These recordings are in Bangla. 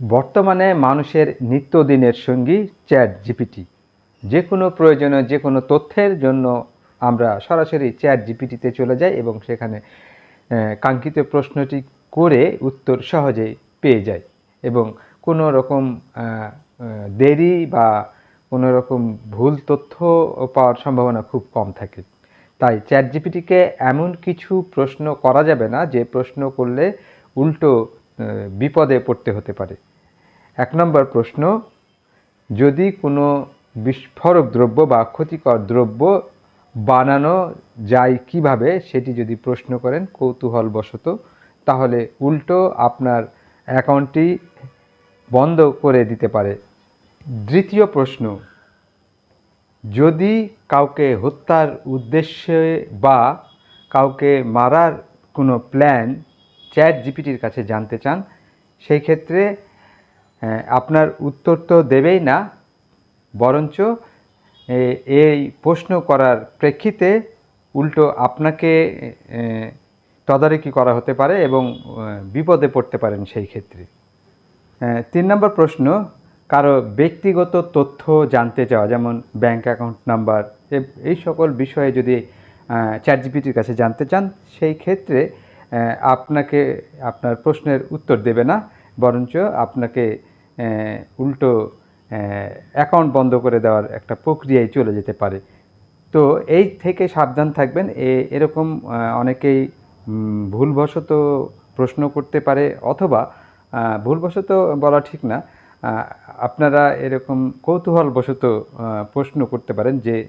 বর্তমানে মানুষের নিত্যদিনের সঙ্গী চ্যাট জিপিটি। যে কোনো প্রয়োজনে যে কোনো তথ্যের জন্য আমরা সরাসরি চ্যাট জিপিটিতে চলে যাই এবং সেখানে কাঙ্ক্ষিত প্রশ্নটি করে উত্তর সহজেই পেয়ে যাই এবং কোনো রকম দেরি বা কোনো রকম ভুল তথ্য পাওয়ার সম্ভাবনা খুব কম থাকে। তাই চ্যাট জিপিটিকে এমন কিছু প্রশ্ন করা যাবে না যে প্রশ্ন করলে উল্টো বিপদে পড়তে হতে পারে। এক নম্বর প্রশ্ন, যদি কোনো বিস্ফোরক দ্রব্য বা ক্ষতিকর দ্রব্য বানানো যায় কীভাবে, সেটি যদি প্রশ্ন করেন কৌতূহলবশত, তাহলে উল্টো আপনার অ্যাকাউন্টটি বন্ধ করে দিতে পারে। দ্বিতীয় প্রশ্ন, যদি কাউকে হত্যার উদ্দেশ্যে বা কাউকে মারার কোনো প্ল্যান চ্যাট জিপিটির কাছে জানতে চান, সেই ক্ষেত্রে আপনার উত্তর তো দেবেই না, বরঞ্চ এই প্রশ্ন করার প্রেক্ষিতে উল্টো আপনাকে তদারকি করা হতে পারে এবং বিপদে পড়তে পারেন সেই ক্ষেত্রে। তিন নম্বর প্রশ্ন, কারও ব্যক্তিগত তথ্য জানতে চাওয়া, যেমন ব্যাংক অ্যাকাউন্ট নাম্বার এই সকল বিষয়ে যদি চ্যাট জিপিটির কাছে জানতে চান, সেই ক্ষেত্রে আপনাকে, আপনার প্রশ্নের উত্তর দেবে না, বরঞ্চ আপনাকে উল্টো অ্যাকাউন্ট বন্ধ করে দেওয়ার একটা প্রক্রিয়ায় চলে যেতে পারে। তো এই থেকে সাবধান থাকবেন। এ- এরকম অনেকেই ভুলবশত প্রশ্ন করতে পারে অথবা ভুলবশত বলা ঠিক না। আপনারা এরকম কৌতূহলবশত প্রশ্ন করতে পারেন যে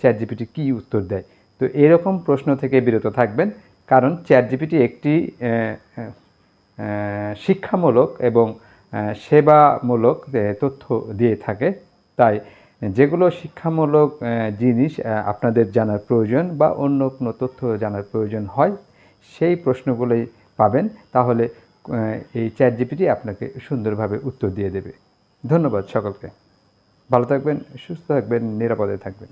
চ্যাট জিপিটি কী উত্তর দেয়। তো এরকম প্রশ্ন থেকে বিরত থাকবেন। কারণ চ্যাট জিপিটি একটি শিক্ষামূলক এবং সেবামূলক তথ্য দিয়ে থাকে, তাই যেগুলো শিক্ষামূলক জিনিস আপনাদের জানার প্রয়োজন বা অন্য কোনো তথ্য জানার প্রয়োজন হয়, সেই প্রশ্নগুলোই পাবেন। তাহলে এই চ্যাট জিপিটি আপনাকে সুন্দরভাবে উত্তর দিয়ে দেবে। ধন্যবাদ সকলকে। ভালো থাকবেন, সুস্থ থাকবেন, নিরাপদে থাকবেন।